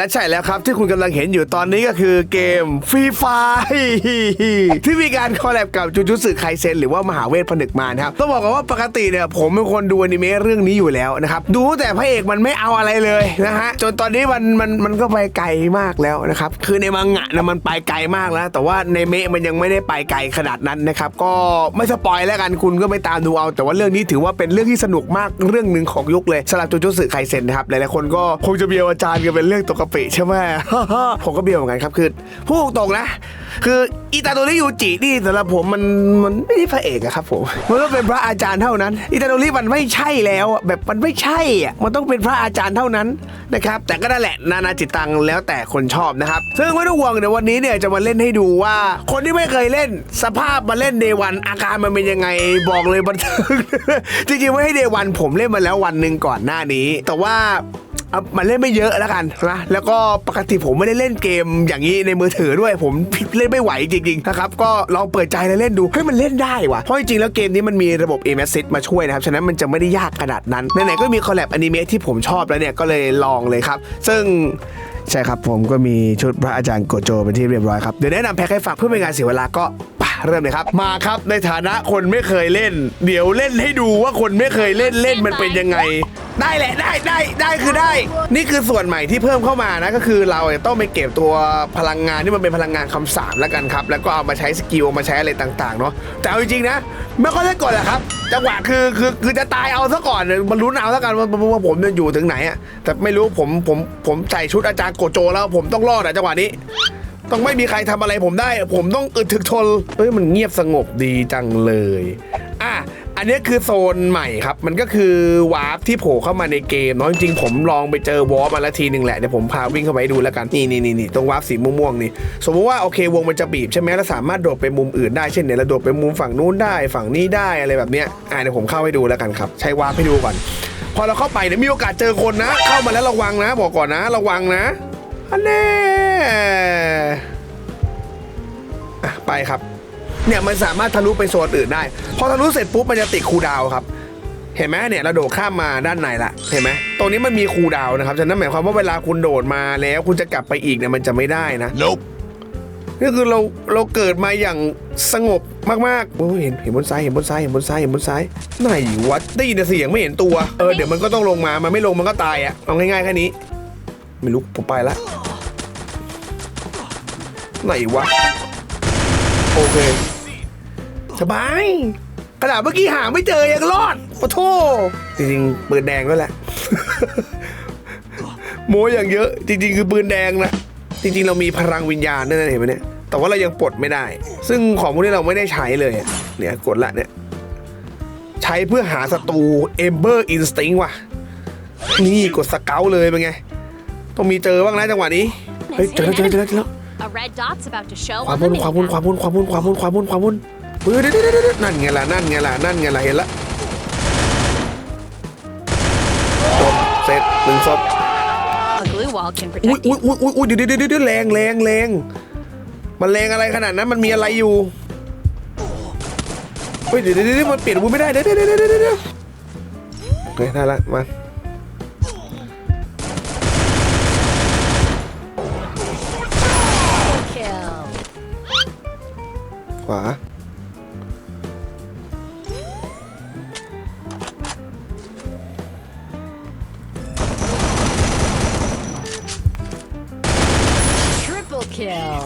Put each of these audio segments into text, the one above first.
และใช่แล้วครับที่คุณกำลังเห็นอยู่ตอนนี้ก็คือเกมฟรีไฟที่มีการคอลแลบกับจูจูสึไคเซนหรือว่ามหาเวทผนึกมารครับต้องบอกกันว่าปกติเนี่ยผมเป็นคนดูอนิเมะเรื่องนี้อยู่แล้วนะครับดูแต่พระเอกมันไม่เอาอะไรเลยนะฮะจนตอนนี้มันมันมันก็ไปไกลมากแล้วนะครับคือในมังงะนะมันไปไกลมากแล้ว แต่ว่าในเมะมันยังไม่ได้ไปไกลขนาดนั้นนะครับก็ไม่สปอยแล้วกันคุณก็ไปตามดูเอา แต่ว่าเรื่องนี้ถือว่าเป็นเรื่องที่สนุกมากเรื่องหนึ่งของยุคเลยสำหรับจูจูสึไคเซนนะครับหลายๆคนก็คงจะเบียวอาจารย์กันเป็นเรื่องตกกะปิใช่ไหม ผมก็เบียวเหมือนกันครับคือพูดตรงนะ คืออิตาโดริยูจินี่สำหรับผมมันมันไม่ได้พระเอกอะครับผมมันต้องเป็นพระอาจารย์เท่านั้น อิตาโดริมันไม่ใช่แล้วแบบมันไม่ใช่อะมันต้องเป็นพระอาจารย์เท่านั้นนะครับแต่ก็นั่นแหละนานาจิตตังแล้วแต่คนชอบนะครับซึ่งไม่ต้องห่วงเดี๋ยววันนี้เนี่ยจะมาเล่นให้ดูว่า คนที่ไม่เคยเล่นสภาพมาเล่นเดวันอาการมันเป็นยังไงบอกเลยบันเทิงจริงๆไม่ให้เดวันผมเล่นมาแล้ววันหนึ่งก่อนหน้านี้ แต่ว่า มันเล่นไม่เยอะแล้วกันนะแล้วก็ปกติผมไม่ได้เล่นเกมอย่างนี้ในมือถือด้วย ผมเล่นไม่ไหวจริงๆนะครับก็ลองเปิดใจแล้วเล่นดูเฮ้ยมันเล่นได้ว่ะเพราะจริงๆแล้วเกมนี้มันมีระบบ a m a s i s มาช่วยนะครับฉะนั้นมันจะไม่ได้ยากขนาดนั้นไหนๆก็มีคอลแลบอนิเมะที่ผมชอบแล้วเนี่ยก็เลยลองเลยครับ ซึ่งใช่ครับผมก็มีชุดพระอาจารย์โกโจเป็นที่เรียบร้อยครับเดี๋ยวแนะนำแพ็คให้ฟังเพื่อเป็นการเสียเวลาก็ไป เริ่มเลยครับ มาครับในฐานะคนไม่เคยเล่น เดี๋ยวเล่นให้ดูว่าคนไม่เคยเล่นเล่นมันเป็นยังไง ได้แหละได้ได้ได้คือได้ นี่คือส่วนใหม่ที่เพิ่มเข้ามานะก็คือเราเนี่ยต้องไปเก็บตัวพลังงานที่มันเป็นพลังงานคำสาปแล้วกันครับ แล้วก็เอามาใช้สกิลมาใช้อะไรต่างๆเนาะแต่เอาจริงๆนะไม่ค่อยได้กดแหละครับจังหวะคือคือคือจะตายเอาซะก่อนเนี่ยมันลุ้นเอาซะกันว่าว่าว่าผมจะอยู่ถึงไหนอะแต่ไม่รู้ผมผมผมใส่ชุดอาจารย์โกโจแล้วผมต้องรอดอะจังหวะนี้ ต้องไม่มีใครทำอะไรผมได้ ผมต้องอึดถึกทนเฮ้ยมันเงียบสงบดีจังเลย อะอันนี้คือโซนใหม่ครับ มันก็คือวาร์ปที่โผล่เข้ามาในเกมเนาะจริงๆผมลองไปเจอวอร์ปมาล้วทีหนึ่งแหละเดี๋ยวผมพาวิ่งเข้าไปดูแล้วกันนี่นี่นี่นี่ตรงวาร์ปสีม่วงๆนี่สมมติว่าโอเควงมันจะบีบใช่ไหมแล้วสามารถโดดไปมุมอื่นได้เช่นเนี่ยเราโดดไปมุมฝั่งนู้นได้ฝั่งนี้ได้อะไรแบบเนี้ยอะเดี๋ยวผมเข้าให้ดูแล้วกันครับ ใช้วาร์ปให้ดูก่อน พอเราเข้าไปเนี่ยมีโอกาสเจอคนนะ เข้ามาแล้วระวังนะ บอกก่อนนะ ระวังนะ อันแน่อะไปครับ เนี่ยมันสามารถทะลุไปโซนอื่นได้ พอทะลุเสร็จปุ๊บมันจะติดคูลดาวน์ครับ เห็นไหมเนี่ยเราโดดข้ามมาด้านในละ เห็นไหมตรงนี้มันมีคูลดาวน์นะครับฉะนั้นหมายความว่าเวลาคุณโดดมาแล้วคุณจะกลับไปอีกเนี่ยมันจะไม่ได้นะ Nope. นี่คือเราเราเกิดมาอย่างสงบมากๆโอ้ยเห็นเห็นบนซ้ายเห็นบนซ้ายเห็นบนซ้ายเห็นบนซ้ายไหนวะได้ยินแต่เสียงไม่เห็นตัว เออเดี๋ยวมันก็ต้องลงมา มันไม่ลงมันก็ตายอะเอาง่ายๆแค่นี้ ไม่รู้ผมไปละไหนวะ โอเค สบายขนาดเมื่อกี้หาไม่เจอยังรอดปะโทจริงๆปืนแดงด้วยแหละโมอย่างเยอะ จริง ๆ คือปืนแดงนะ จริง ๆ เรามีพลังวิญญาณนั่นเห็นไหมเนี่ยแต่ว่าเรายังปลดไม่ได้ ซึ่งของพวกนี้เราไม่ได้ใช้เลยอะเนี่ยกดละเนี่ย ใช้เพื่อหาศัตรู Ember Instinct ว่ะ นี่กดสเกลเลยเป็นไง ต้องมีเจอบ้างนะจังหวะนี้ เฮ้ย เจอแล้วเจอแล้วเจอแล้วเจอแล้ว A red dot's about to show ความ on บุ the ญความบุญ mini ความบุญความบุญความบุญความบุญความบุญเฮ้ยเดี๋ยวเดี๋ยวเดี๋ยวเดี๋ยวนั่นไงล่ะ นั่นไงล่ะ นั่นไงล่ะ เห็นละ จบ เสร็จหนึ่งศพ A glue wall can อุ้ย protect อุ้ you. ยอุ้ยอุ้ยอุ้ยเดี๋ยวเดี๋ยวเดี๋ยวเดี๋ยวแรงแรงแรง มันแรงอะไรขนาดนั้น มันมีอะไรอยู่ เฮ้ย เดี๋ยวเดี๋ยวเดี๋ยวมันเปลี่ยนอาวุธไม่ได้ เดี๋ยวเดี๋ยวเดี๋ยวเดี๋ยวเดี๋ยวโอเคได้ละมา วา Triple kill.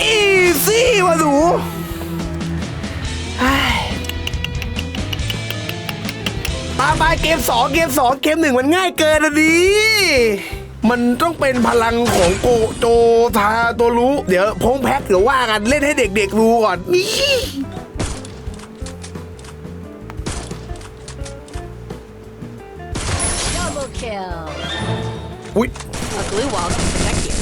อีซี่วะหนูเฮ้ยมามาเกมสองเกมสองเกมหนึ่งมันง่ายเกินอะดิ มันต้องเป็นพลังของโกโจทาตัวรู้ เดี๋ยวพงแพ็คเดี๋ยวว่ากันเล่นให้เด็กๆดูก่อนนี่ Double kill. อุ้ย A glue wall can protect you.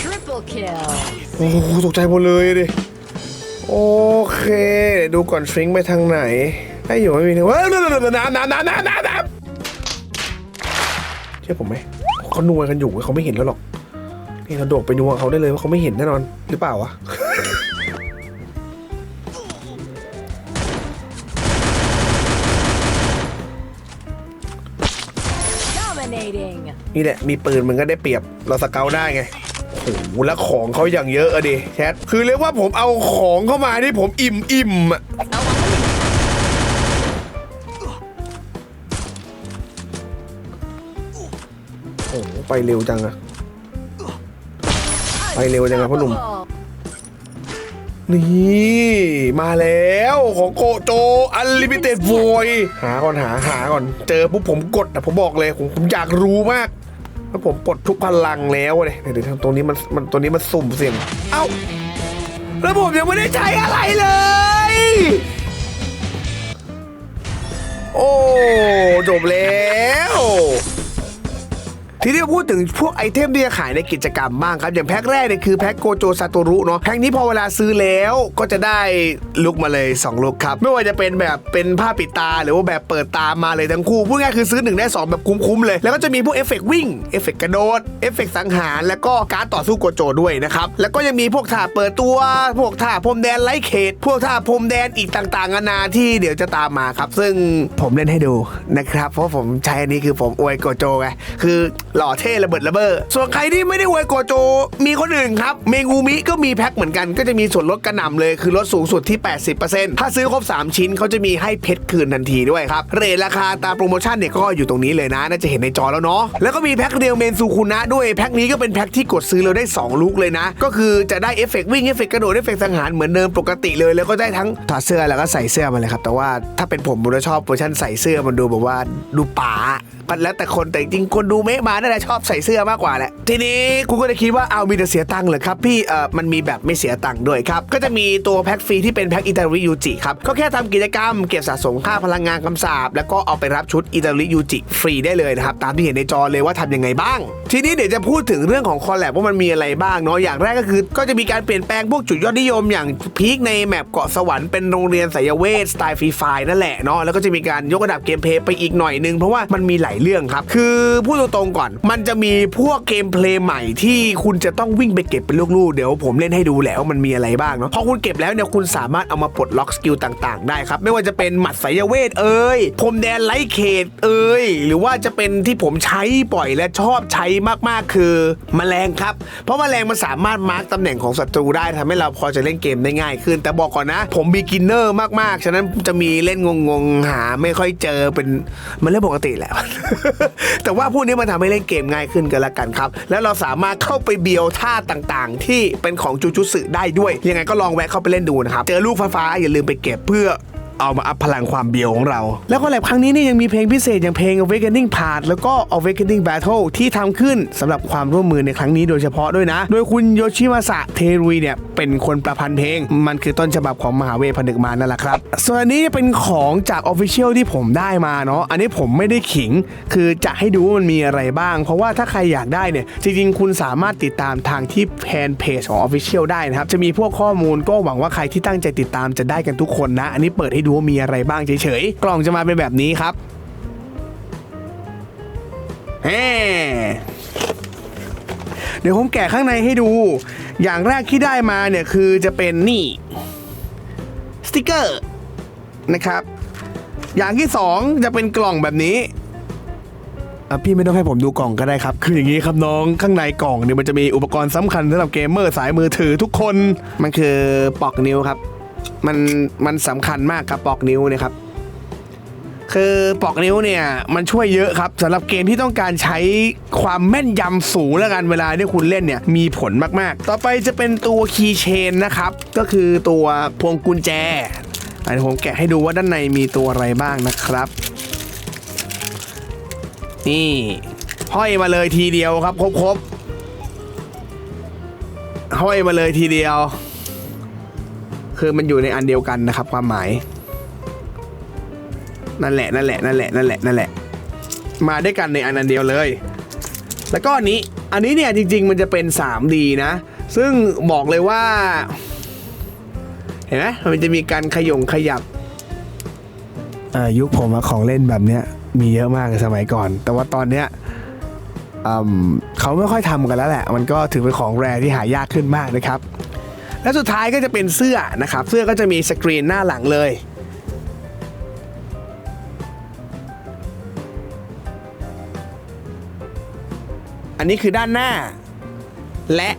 Triple kill. โอ้โหตกใจหมดเลยดิโอ เคดี๋ยวดูก่อนชริงไปทางไหนไอ้อยู่ไม่มีทางว้าวน้ำน้ำน้ำน้ำน้ำน้ำน้ำเชื่อผมไหมเขานัวกันอยู่เขาไม่เห็นแล้วหรอกนี่เราโดดไปนัวเขาได้เลยว่าเขาไม่เห็นแน่นอนหรือเปล่าวะนี่แหละมีปืนมันก็ได้เปรียบเราสเกลได้ไง โอ้โหแล้วของเขาอย่างเยอะอะดิแชทคือเรียกว่าผมเอาของเข้ามาที่ผมอิ่มอิ่มอะโอ้โหไปเร็วจังอะไปเร็วจังอะพ่อหนุ่ม นี่ มาแล้วของโกโจอันลิมิเต็ดโวยหาก่อนหาหาก่อน เจอปุ๊บผมกดอะผมบอกเลยผมผมอยากรู้มาก แล้วผมปลดทุกพลังแล้วเลยเดี๋ยวเดี๋ยวตรงนี้มันมันตัวนี้มันสุ่มเสี่ยง เอ้าแล้วผมยังไม่ได้ใช้อะไรเลย โอ้ จบแล้ว ทีนี้มาพูดถึงพวกไอเทมที่จะขายในกิจกรรมบ้างครับ อย่างแพ็คแรกเนี่ยคือแพ็คโกโจซาโตรุเนาะแพ็คนี้พอเวลาซื้อแล้วก็จะได้ลุกมาเลย 2 ลุกครับ ไม่ว่าจะเป็นแบบเป็นผ้าปิดตา หรือว่าแบบเปิดตามาเลยทั้งคู่พูดง่ายคือซื้อ 1 ได้ 2 แบบคุ้มๆเลย แล้วก็จะมีพวกเอฟเฟกต์วิ่งเอฟเฟกต์กระโดดเอฟเฟกต์สังหาร แล้วก็การต่อสู้โกโจด้วยนะครับแล้วก็ยังมีพวกท่าเปิดตัว พวกท่าพรมแดนไล่เขต พวกท่าพรมแดนอีกต่างๆนานาที่เดี๋ยวจะตามมาครับ ซึ่งผมเล่นให้ดูนะครับเพราะผมใช้อันนี้คือผมอวยโกโจไงคือหล่อเท่ระเบิดระเบ้อส่วนใครที่ไม่ได้อวยโกโจ มีคนอื่นครับ เมงูมิก็มีแพ็คเหมือนกันก็จะมีส่วนลดกระหน่ำเลยคือลดสูงสุดที่ 80%ถ้าซื้อครบ 3 ชิ้นเขาจะมีให้เพชรคืนทันทีด้วยครับ เรทราคาตามโปรโมชั่นเนี่ยก็อยู่ตรงนี้เลยนะ น่าจะเห็นในจอแล้วเนาะแล้วก็มีแพ็คเรียวเมนซูคุนะด้วยแพ็คนี้ก็เป็นแพ็คที่กดซื้อเราได้ 2 ลูกเลยนะ ก็คือจะได้เอฟเฟกต์วิ่งเอฟเฟกต์กระโดดเอฟเฟกต์สังหารเหมือนเดิมปกติเลยแล้วก็ได้ทั้งถอดเสื้อแล้วก็ใส่เสื้อมาเลยครับแต่ว่าถ้าเป็นผมผมจะชอบเวอร์ชันใส่เสื้อมันดูแบบว่าดูป๋า มันแล้วแต่คนแต่จริงคนดูเมะมาน่าจะชอบใส่เสื้อมากกว่าแหละ ทีนี้คุณก็จะคิดว่าเอามีแต่เสียตังค์เหรอครับพี่เออมันมีแบบไม่เสียตังค์ด้วยครับ ก็จะมีตัวแพ็คฟรีที่เป็นแพ็คอิตาลียูจิครับก็แค่ทำกิจกรรมเก็บสะสมค่าพลังงานคำสาบแล้วก็เอาไปรับชุดอิตาลียูจิฟรีได้เลยนะครับตามที่เห็นในจอเลยว่าทำยังไงบ้าง ทีนี้เดี๋ยวจะพูดถึงเรื่องของคอลแลบว่ามันมีอะไรบ้างเนาะอย่างแรกก็คือ ก็จะมีการเปลี่ยนแปลงพวกจุดยอดนิยมอย่างพีคในแมปเกาะสวรรค์เป็นโรงเรียนสายเวทสไตล์ฟรีไฟนั่นแหละเนาะแล้วก็จะมีการยกระดับเกมเพลย์ไปอีกหน่อยนึงเพราะว่ามันมีหลายเรื่องครับ คือพูดตรงๆก่อน มันจะมีพวกเกมเพลย์ใหม่ที่คุณจะต้องวิ่งไปเก็บเป็นลูกๆ เดี๋ยวผมเล่นให้ดูแหล้วามันมีอะไรบ้างเนาะพอคุณเก็บแล้วเนี่ยคุณสามารถเอามาปลดล็อกสกิลต่างๆ ได้ครับ ไม่ว่าจะเป็นหมัดสายเวทเอ้ยพรมแดนไลท์เขตเอ้ยหรือว่าจะเป็นที่ผมใช้บ่อยและชอบใช้มากๆคือแมลงครับ เพราะแมลงมันสามารถมาร์กตำแหน่งของศัตรูได้ทำให้เราพอจะเล่นเกมได้ง่ายขึ้น แต่บอกก่อนนะ ผมบีกินเนอร์มากๆ ฉะนั้นจะมีเล่นงงๆหาไม่ค่อยเจอเป็นมันเรื่องปกติแหละแต่ว่าพวกนี้มันทำให้เล่นเกมง่ายขึ้นกันละกันครับ แล้วเราสามารถเข้าไปเบียวท่าต่างๆ ที่เป็นของจูจุสึได้ด้วย ยังไงก็ลองแวะเข้าไปเล่นดูนะครับ เจอลูกฟ้าๆอย่าลืมไปเก็บเพื่อ เอามาอัพพลังความเบียวของเรา แล้วก็แลบครั้งนี้นี่ยังมีเพลงพิเศษอย่างเพลง Awakening Part แล้วก็ Awakening Battle ที่ทำขึ้นสำหรับความร่วมมือในครั้งนี้โดยเฉพาะด้วยนะ โดยคุณโยชิมาสะเทรุยเนี่ยเป็นคนประพันธ์เพลง มันคือต้นฉบับของมหาเวทผนึกมานั่นแหละครับ ส่วนนนี้เป็นของจาก Official ที่ผมได้มาเนาะ อันนี้ผมไม่ได้ขิง คือจะให้ดูว่ามันมีอะไรบ้าง เพราะว่าถ้าใครอยากได้เนี่ย จริงๆ คุณสามารถติดตามทางที่แฟนเพจของ Official ได้นะครับ จะมีพวกข้อมูลก็หวังว่าใครที่ตั้งใจติดตามจะได้กันทุกคนนะ อันนี้เปิดให้ดูว่ามีอะไรบ้างเฉยๆ กล่องจะมาเป็นแบบนี้ครับเฮ้เดี๋ยวผมแกะข้างในให้ดู อย่างแรกที่ได้มาเนี่ยคือจะเป็นนี่สติกเกอร์นะครับ อย่างที่สองจะเป็นกล่องแบบนี้อะพี่ไม่ต้องให้ผมดูกล่องก็ได้ครับ คืออย่างนี้ครับน้องข้างในกล่องเนี่ยมันจะมีอุปกรณ์สำคัญสำหรับเกมเมอร์สายมือถือทุกคน มันคือปลอกนิ้วครับ มันมันสำคัญมากครับปลอกนิ้วเนี่ยครับคือปลอกนิ้วเนี่ยมันช่วยเยอะครับสำหรับเกมที่ต้องการใช้ความแม่นยำสูงแล้วกันเวลาที่คุณเล่นเนี่ยมีผลมากๆ ต่อไปจะเป็นตัวคีย์เชนนะครับ ก็คือตัวพวงกุญแจอันนี้ผมแกะให้ดูว่าด้านในมีตัวอะไรบ้างนะครับ นี่ห้อยมาเลยทีเดียวครับครบๆห้อยมาเลยทีเดียว คือมันอยู่ในอันเดียวกันนะครับ ความหมาย นั่นแหละนั่นแหละนั่นแหละนั่นแหละนั่นแหละ มาด้วยกันในอันอันเดียวเลย แล้วก็อันนี้อันนี้เนี่ยจริง ๆ มันจะเป็น 3D นะ ซึ่งบอกเลยว่า เห็นไหมมันจะมีการขยงขยับยุคผมของเล่นแบบเนี้ยมีเยอะมากสมัยก่อน แต่ว่าตอนเนี้ยเขาไม่ค่อยทำกันแล้วแหละ มันก็ถือเป็นของแรที่หายากขึ้นมากนะครับ และสุดท้ายก็จะเป็นเสื้อนะครับ เสื้อก็จะมีสกรีนหน้าหลังเลยอันนี้คือด้านหน้า และ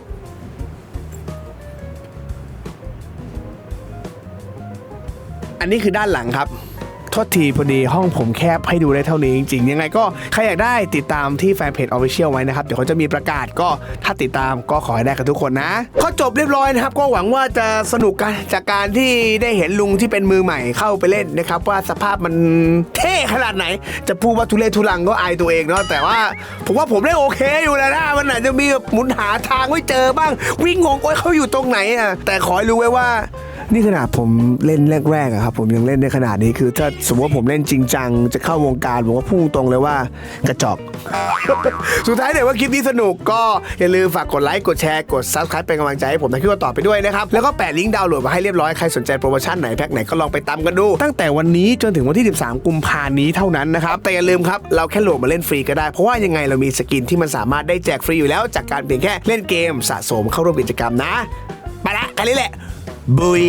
อันนี้คือด้านหลังครับ ทษทีพอดีห้องผมแคบให้ดูได้เท่านี้จริงๆ ยังไงก็ใครอยากได้ติดตามที่แฟนเพจ Official ไว้นะครับ เดี๋ยวเขาจะมีประกาศก็ถ้าติดตามก็ขอให้ได้กันทุกคนนะก็จบเรียบร้อยนะครับ ก็หวังว่าจะสนุกกันจากการที่ได้เห็นลุงที่เป็นมือใหม่เข้าไปเล่นนะครับว่าสภาพมันเท่ขนาดไหน จะพูดว่าทุเรศทุลังก็อายตัวเองเนาะแต่ว่าผมว่าผมได้โอเคอยู่แล้วนะมันอาจจะมีหมุนหาทางไม่เจอบ้าง วิ่งงงโอ้ยเขาอยู่ตรงไหนอะแต่ขอให้รู้ไว้ว่า นี่ขนาดผมเล่นแรกๆอะครับผมยังเล่นได้ขนาดนี้คือ ถ้าสมมติว่าผมเล่นจริงจังจะเข้าวงการผมว่าพุ่งตรงเลยว่ากระจอก สุดท้ายเนี่ยว่าคลิปนี้สนุกก็อย่าลืมฝากกดไลค์กดแชร์กด subscribe เป็นกำลังใจให้ผมในคลิปต่อไปด้วยนะครับ แล้วก็แปะลิงก์ดาวน์โหลดมาให้เรียบร้อยใครสนใจโปรโมชั่นไหนแพ็คไหนก็ลองไปตามกันดู ตั้งแต่วันนี้จนถึงวันที่ 13 กุมภาพันธ์นี้เท่านั้นนะครับแต่อย่าลืมครับเราแค่โหลดมาเล่นฟรีก็ได้เพราะว่ายังไงเรามีสกินที่มันสามารถได้แจกฟรีอยู่แล้ว จากการเพียงแค่เล่นเกมสะสมเข้าร่วมกิจกรรมนะไปละกันนี้แหละ บุย